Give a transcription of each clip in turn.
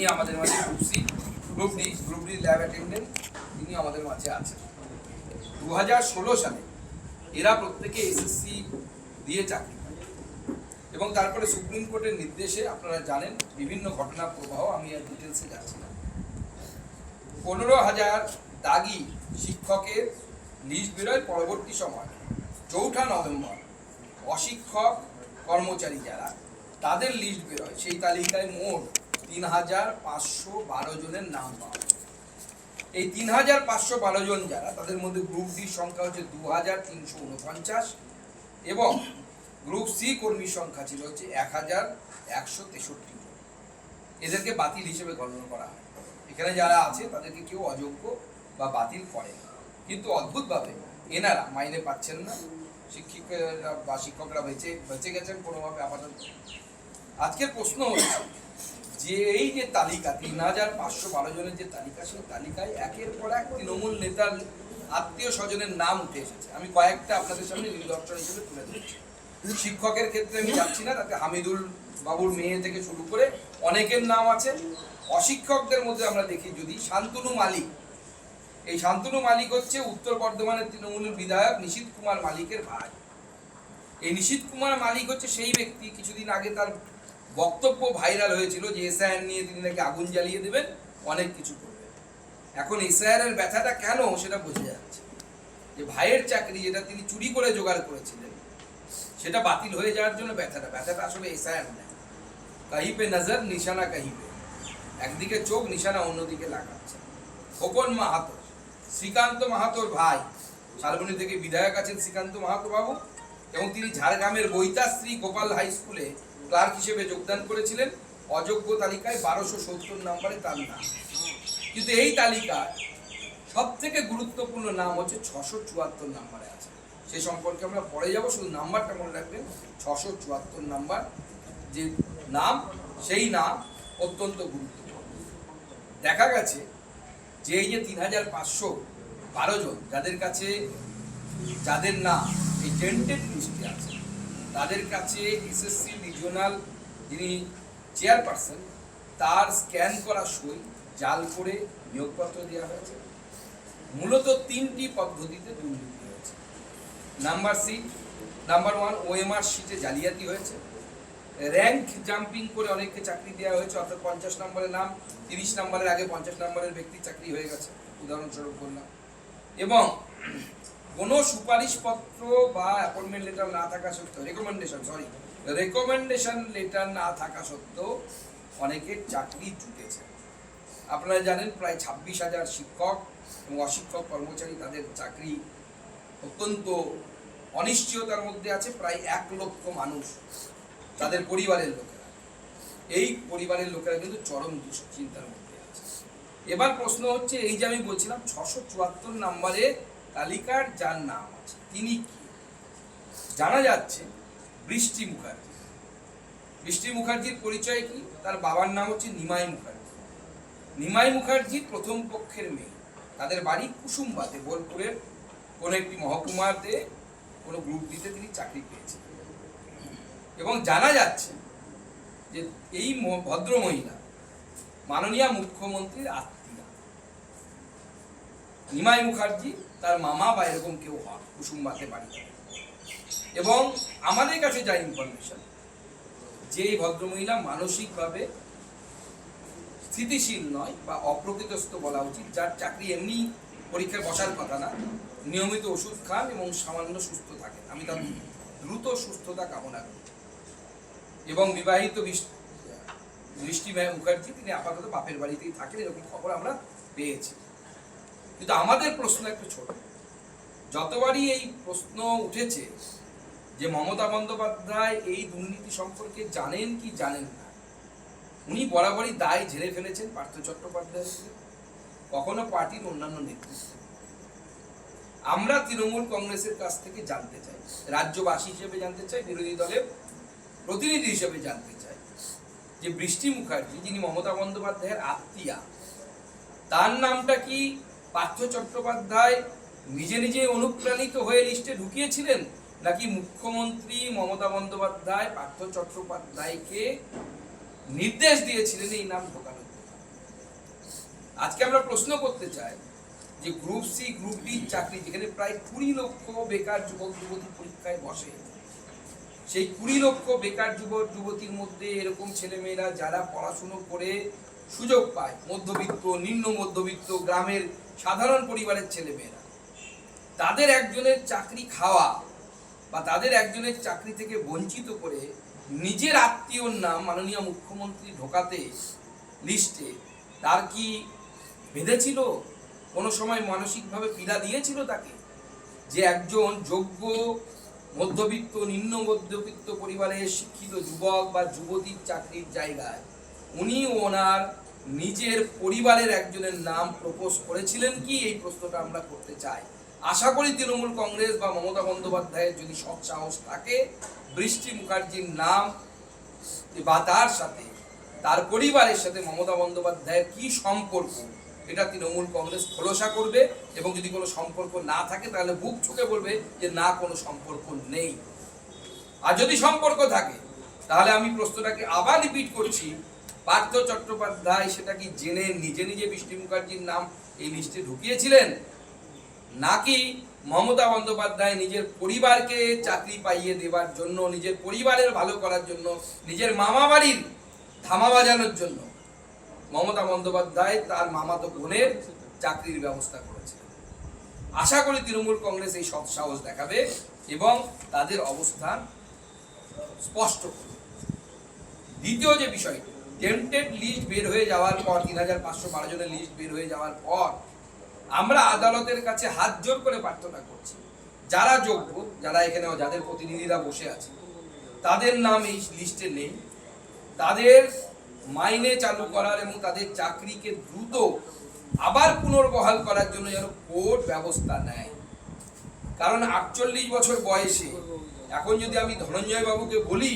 তিনি আমাদের মাঝে group C group D group D lab attendant তিনি আমাদের মাঝে আছেন। দু হাজার ষোলো সালে এরা প্রত্যেকে এসএসসি দিয়ে চাকরি এবং তারপরে সুপ্রিম কোর্টের নির্দেশে আপনারা জানেন বিভিন্ন ঘটনা প্রবাহ, আমি আর ডিটেলসে যাচ্ছি না। পনেরো হাজার দাগি শিক্ষকের লিস্ট বেরোয় পরবর্তী সময়, চৌঠা নভেম্বর, অশিক্ষক কর্মচারী যারা, তাদের লিস্ট বেরোয়। সেই তালিকায় মোট তিন হাজার পাঁচশো বারো জনের নাম পাওয়া। এই তিন হাজার পাঁচশো বারো জন যারা, তাদের মধ্যে গ্রুপ ডির সংখ্যা হচ্ছে দু হাজার তিনশো উনপঞ্চাশ এবং গ্রুপ সি কর্মীর সংখ্যা ছিল হচ্ছে এক হাজার একশো তেষট্টি জন। এদেরকে বাতিল হিসেবে গণনা করা হয়। এখানে যারা আছে, তাদেরকে কেউ অযোগ্য বা বাতিল করে না। কিন্তু অদ্ভুতভাবে এনারা মাইনে পাচ্ছেন না। শিক্ষিকরা বা শিক্ষকরা বেঁচে বেঁচে গেছেন কোনোভাবে আপাতত। আজকের প্রশ্ন হচ্ছে যে এই যে তালিকা, তিন হাজার পাঁচশো বারো জনের যে তালিকা, সেই তালিকায় একের পর এক তৃণমূল নেতার আত্মীয় স্বজনের নাম উঠে এসেছে। আমি কয়েকটা আপনাদের সামনে নিদর্শন হিসেবে তুলে ধরছি। শিক্ষকের ক্ষেত্রে আমি যাচ্ছি না, তাতে হামিদুল বাবুর মেয়ে থেকে শুরু করে অনেকের নাম আছে। অশিক্ষকদের মধ্যে আমরা দেখি যদি, শান্তনু মালিক। এই শান্তনু মালিক হচ্ছে উত্তর বর্ধমানের তৃণমূলের বিধায়ক নিশীত কুমার মালিকের ভাই। এই নিশীত কুমার মালিক হচ্ছে সেই ব্যক্তি, কিছুদিন আগে তার বক্তব্য ভাইরাল হয়েছিল যে এসআইআর নিয়ে তিনি নাকি আগুন জ্বালিয়ে দেবেন, অনেক কিছু করবেন। এখন এর ব্যথাটা কেন সেটা বোঝা যাচ্ছে। যে ভাইয়ের চাকরি যেটা তিনি চুরি করে জোগাড় করেছিলেন, সেটা বাতিল হয়ে যাওয়ার জন্য ব্যথাটা ব্যথাটা আসলে এসআইআর না। কাহি পে নজর, নিশানা কাহি পে একদিকে চোখ, নিশানা অন্যদিকে লাগাচ্ছে। খোকন মাহাতো শ্রীকান্ত মাহাতোর ভাই, শালবনী থেকে বিধায়ক আছেন শ্রীকান্ত মাহাতো বাবু এবং তিনি ঝাড়গ্রামের বৈতাশ্রী গোপাল হাই স্কুলে ক্লার্ক হিসেবে যোগদান করেছিলেন। অযোগ্য তালিকায় বারোশো সত্তর নম্বরে তার নাম। কিন্তু এই তালিকায় সব থেকে গুরুত্বপূর্ণ নাম হচ্ছে ছশো চুয়াত্তর নাম্বারে আছে। সে সম্পর্কে আমরা পরে যাব, শুধু নাম্বারটা মনে রাখবেন, ছশো চুয়াত্তর নাম্বার। যে নাম, সেই নাম অত্যন্ত গুরুত্বপূর্ণ। দেখা গেছে যে এই যে তিন হাজার পাঁচশো বারো জন, যাদের কাছে, যাদের নাম এই টেন্টেড আছে তাদের কাছে এসএসসি রিজিওনাল যিনি চেয়ারপারসন তার স্ক্যান করা সই, জাল করে নিয়োগপত্র দেওয়া হয়েছে। মূলত তিনটি পদ্ধতিতে দুর্নীতি হয়েছে। Number C number one OMR শিটে জালিয়াতি হয়েছে। র্যাঙ্ক জাম্পিং করে অনেককে চাকরি দেওয়া হয়েছে, অর্থাৎ পঞ্চাশ নম্বরের নাম, তিরিশ নম্বরের আগে পঞ্চাশ নম্বরের ব্যক্তি চাকরি হয়ে গেছে। উদাহরণস্বরূপ বললাম। এবং কোনো সুপারিশপত্র বা অ্যাপয়েন্টমেন্ট লেটার না থাকা সত্ত্বেও রেকমেন্ডেশন সরি রেকমেন্ডেশন লেটার না থাকা সত্ত্বেও অনেকের চাকরি জুটেছে। আপনারা জানেন প্রায় ছাব্বিশ হাজার শিক্ষক এবং অশিক্ষক কর্মচারী তাদের চাকরি অত্যন্ত অনিশ্চয়তার মধ্যে আছে, প্রায় এক লক্ষ মানুষ তাদের পরিবারের লোকেরা। এই পরিবারের লোকেরা কিন্তু চরম দুশ্চিন্তার মধ্যে আছে। এবার প্রশ্ন হচ্ছে, এই যে আমি বলছিলাম, ছশো চুয়াত্তর নম্বরে তালিকার যার নাম আছে, তিনি কি? জানা যাচ্ছে বৃষ্টি মুখার্জি। বৃষ্টি মুখার্জির পরিচয় কি? তার বাবার নাম হচ্ছে নিমাই মুখার্জি। নিমাই মুখার্জি প্রথম পক্ষের মেয়ে। তাদের বাড়ি কুসুমবাতে বোলপুরের কোনো একটি মহকুমাতে কোনো গ্রুপ দিতে তিনি চাকরি পেয়েছেন। এবং জানা যাচ্ছে যে এই ভদ্র মহিলা মাননীয় মুখ্যমন্ত্রীর আত্মীয়া। নিমাই মুখার্জি তার মামা বা এরকম কেউ হন কুসুমবাতে বাড়ি এবং আমাদের কাছে যা ইনফরমেশন যে ভদ্রমহিলা মানসিকভাবে স্থিতিশীল নয় বা অপ্রকৃতস্থ বলা উচিত, যার চাকরি এমনি পরীক্ষায় বসার কথা না, নিয়মিত ওষুধ খান এবং সামান্য সুস্থ থাকেন। আমি তার দ্রুত সুস্থতা কামনা করি। এবং বিবাহিত বৃষ্টি মুখার্জি, তিনি আপাতত বাপের বাড়িতেই থাকেন, এরকম খবর আমরা পেয়েছি। কিন্তু আমাদের প্রশ্ন একটু ছোট। যতবারই এই প্রশ্ন উঠেছে যে মমতা বন্দ্যোপাধ্যায় এই দুর্নীতি সম্পর্কে জানেন কি জানেন না, উনি বরাবরই দায় ঝেড়ে ফেলেছেন পার্থ চট্টোপাধ্যায় কখনো পার্টির অন্যান্য নেতৃত্ব। আমরা তৃণমূল কংগ্রেসের কাছ থেকে জানতে চাই, রাজ্যবাসী হিসেবে জানতে চাই, বিরোধী দলের প্রতিনিধি হিসেবে জানতে চাই যে বৃষ্টি মুখার্জি, যিনি মমতা বন্দ্যোপাধ্যায়ের আত্মীয়া, তার নামটা কি পার্থ চট্টোপাধ্যায় নিজে নিজে অনুপ্রাণিত হয়ে লিস্টে ঢুকিয়েছিলেন? নাকি মুখ্যমন্ত্রী মমতা বন্দ্যোপাধ্যায় পার্থ চট্টোপাধ্যায়কে নির্দেশ দিয়েছিলেন এই নাম ঢোকানোর আজকে আমরা প্রশ্ন করতে চাই যে গ্রুপ সি গ্রুপ ডি চাকরি যেখানে প্রায় কুড়ি লক্ষ বেকার যুবক, যুবতী পরীক্ষায় বসে, সেই কুড়ি লক্ষ বেকার যুবক, যুবতীর মধ্যে এরকম ছেলেমেয়েরা যারা পড়াশুনো করে সুযোগ পায় মধ্যবিত্ত, নিম্ন মধ্যবিত্ত গ্রামের সাধারণ পরিবারের ছেলেমেয়েরা। তাদের একজনের চাকরি খাওয়া বা তাদের একজনের চাকরি থেকে বঞ্চিত করে নিজের আত্মীয়র নাম মাননীয় মুখ্যমন্ত্রী ঢোকাতে লিস্টে তার কি বেঁধেছিল? কোনো সময় মানসিকভাবে পীড়া দিয়েছিল তাকে? যে একজন যোগ্য মধ্যবিত্ত, নিম্ন মধ্যবিত্ত পরিবারের শিক্ষিত যুবক বা যুবতীর চাকরির জায়গায়, উনি ওনার নিজের পরিবারের একজনের নাম প্রপোজ করেছিলেন কি? এই প্রশ্নটা আমরা করতে চাই। আশা করি তৃণমূল কংগ্রেস বা মমতা বন্দ্যোপাধ্যায়ের যদি সৎ সাহস থাকে, বৃষ্টি মুখার্জির নাম বা তার সাথে, তার পরিবারের সাথে মমতা বন্দ্যোপাধ্যায়ের কি সম্পর্ক, এটা তৃণমূল কংগ্রেস খোলসা করবে এবং যদি কোনো সম্পর্ক না থাকে, তাহলে বুক ছুকে বলবে যে না, কোনো সম্পর্ক নেই। আর যদি সম্পর্ক থাকে, তাহলে আমি প্রশ্নটাকে আবার রিপিট করছি। পার্থ চট্টোপাধ্যায় সেটা কি জেনে, নিজে নিজে বৃষ্টি মুখার্জির নাম এই লিস্টে ঢুকিয়েছিলেন। নাকি মমতা বন্দ্যোপাধ্যায় নিজের পরিবারকে চাকরি পাইয়ে দেবার জন্য, নিজের পরিবারের ভালো করার জন্য, নিজের মামা বাড়ির ধামা বাজানোর জন্য মমতা বন্দ্যোপাধ্যায় তার মামাতো বোনের চাকরির ব্যবস্থা করেছে আশা করি তৃণমূল কংগ্রেস এই সৎ সাহস দেখাবে এবং তাদের অবস্থান স্পষ্ট করবে। দ্বিতীয় যে বিষয় টেন্টেড লিস্ট বের হয়ে যাওয়ার পর, তিন হাজার পাঁচশো বারো জনের লিস্ট বের হয়ে যাওয়ার পর, আমরা আদালতের কাছে হাত জোর করে প্রার্থনা করছি। যারা যোগ্য, যারা এখানে যাদের প্রতিনিধিরা বসে আছে, তাদের নাম এই লিস্টে নেই। তাদের মাইনে চালু করার এবং তাদের চাকরিকে দ্রুত আবার পুনর্বহাল করার জন্য যেন কোর্ট ব্যবস্থা নেয়। কারণ আটচল্লিশ বছর বয়সে, এখন যদি আমি ধনঞ্জয় বাবুকে বলি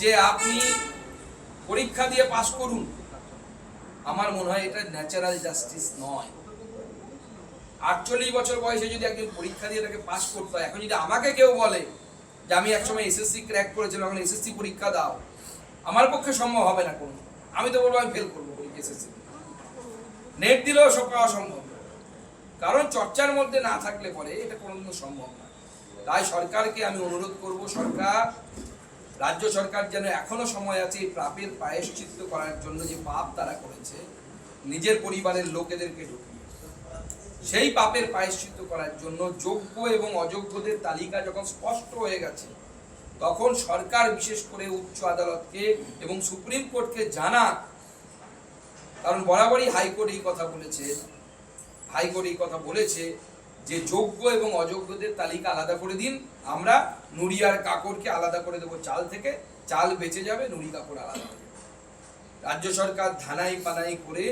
যে, আপনি পরীক্ষা দিয়ে পাশ করুন। আমার মনে হয় এটা ন্যাচারাল জাস্টিস নয়। আটচল্লিশ বছর বয়সে যদি একজন পরীক্ষা দিয়ে তাকে পাশ করতে হয়, এখন যদি আমাকে কেউ বলে যে আমি একসময় এসএসসি ক্র্যাক করেছিলাম, এখন এসএসসি পরীক্ষা দাও, আমার পক্ষে সম্ভব হবে না কোনো। আমি তো বলব, আমি ফেল করব এসএসসি নেট দিলেও সব পাওয়া সম্ভব। কারণ চর্চার মধ্যে না থাকলে পরে এটা কোনোদিনও সম্ভব না। তাই সরকারকে আমি অনুরোধ করব, সরকার রাজ্য সরকার যেন এখনও সময় আছে পাপের প্রায়শ্চিত্ত করার জন্য যে পাপ তারা করেছে, নিজের পরিবারের লোকেদেরকে ঢুকিয়ে সেই পাপের প্রায়শ্চিত্ত করার জন্য যোগ্য এবং অযোগ্যদের তালিকা যখন স্পষ্ট হয়ে গেছে, তখন সরকার বিশেষ করে উচ্চ আদালতকে এবং সুপ্রিম কোর্টকে জানা কারণ বরাবরই হাইকোর্ট এই কথা বলেছে, হাইকোর্ট এই কথা বলেছে যে যোগ্য এবং অযোগ্যদের তালিকা আলাদা করে দিন, আমরা নুড়ি আর কাকড়কে আলাদা করে দেবো চাল থেকে। চাল বেঁচে যাবে, নুড়ি কাপড় আলাদা হয়ে যাবে। রাজ্য সরকার ধানাই পানাই করে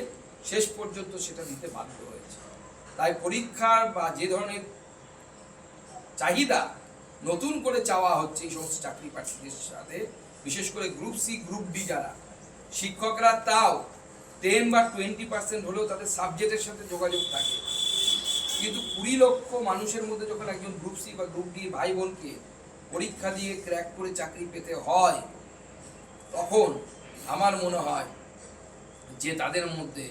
শেষ পর্যন্ত সেটা দিতে বাধ্য হয়েছে। তাই পরীক্ষার বা যে ধরনের চাহিদা নতুন করে চাওয়া হচ্ছে এই সমস্ত চাকরি প্রার্থীদের সাথে, বিশেষ করে গ্রুপ সি, গ্রুপ ডি যারা, শিক্ষকরা তাও টেন বা টোয়েন্টি পার্সেন্ট হলেও তাদের সাবজেক্টের সাথে যোগাযোগ থাকে। কিন্তু কুড়ি লক্ষ মানুষের মধ্যে যখন একজন গ্রুপ সি বা গ্রুপ ডি ভাই বোনকে পরীক্ষা দিয়ে ক্র্যাক করে চাকরি পেতে হয় তখন আমার মনে হয় যে তাদের মধ্যে